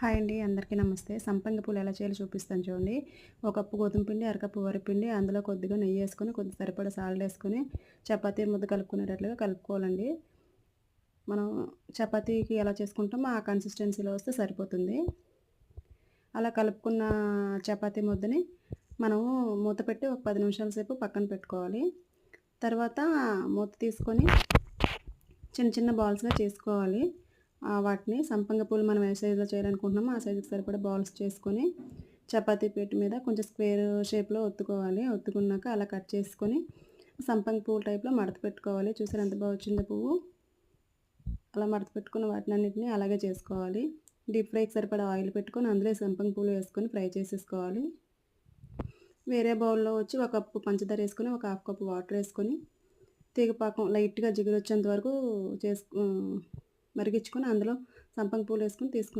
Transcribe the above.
Hi అండి అందరికీ నమస్తే. సంపంగి పూలు ఎలా చేయాలో చూపిస్తాను చూడండి. ఒక కప్పు గోధుమ పిండి అరకప్పు వరిపిండి అందులో కొద్దిగా నెయ్యి వేసుకొని కొద్ది సరిపడా సాల్ట్ వేసుకొని చపాతీ ముద్ద కలుపుకునేటట్లుగా కలుపుకోవాలండి. మనం చపాతీకి ఎలా చేసుకుంటామో ఆ కన్సిస్టెన్సీలో వస్తే సరిపోతుంది. అలా కలుపుకున్న చపాతీ ముద్దని మనము మూత పెట్టి ఒక పది నిమిషాల సేపు పక్కన పెట్టుకోవాలి. తర్వాత మూత తీసుకొని చిన్న చిన్న బాల్స్గా చేసుకోవాలి. వాటిని సంపంగ పూలు మనం ఏ సైజులో చేయాలనుకుంటున్నామో ఆ సైజుకి సరిపడా బాల్స్ చేసుకొని చపాతీ పీట మీద కొంచెం స్క్వేర్ షేప్లో ఒత్తుకోవాలి. ఒత్తుకున్నాక అలా కట్ చేసుకొని సంపంగి పువ్వు టైప్లో మడత పెట్టుకోవాలి. చూసారు ఎంత బాగా వచ్చిందో పువ్వు? అలా మడత పెట్టుకున్న వాటిని అన్నింటినీ అలాగే చేసుకోవాలి. డీప్ ఫ్రైకి సరిపడా ఆయిల్ పెట్టుకొని అందులో సంపంగి పూలు వేసుకొని ఫ్రై చేసేసుకోవాలి. వేరే బౌల్లో వచ్చి ఒక కప్పు పంచదార వేసుకొని ఒక హాఫ్ కప్పు వాటర్ వేసుకొని తీగపాకం లైట్గా జిగురు వచ్చేంత వరకు చేసుకు మరిగించుకొని అందులో సంపంగి పూలు వేసుకొని తీసుకుని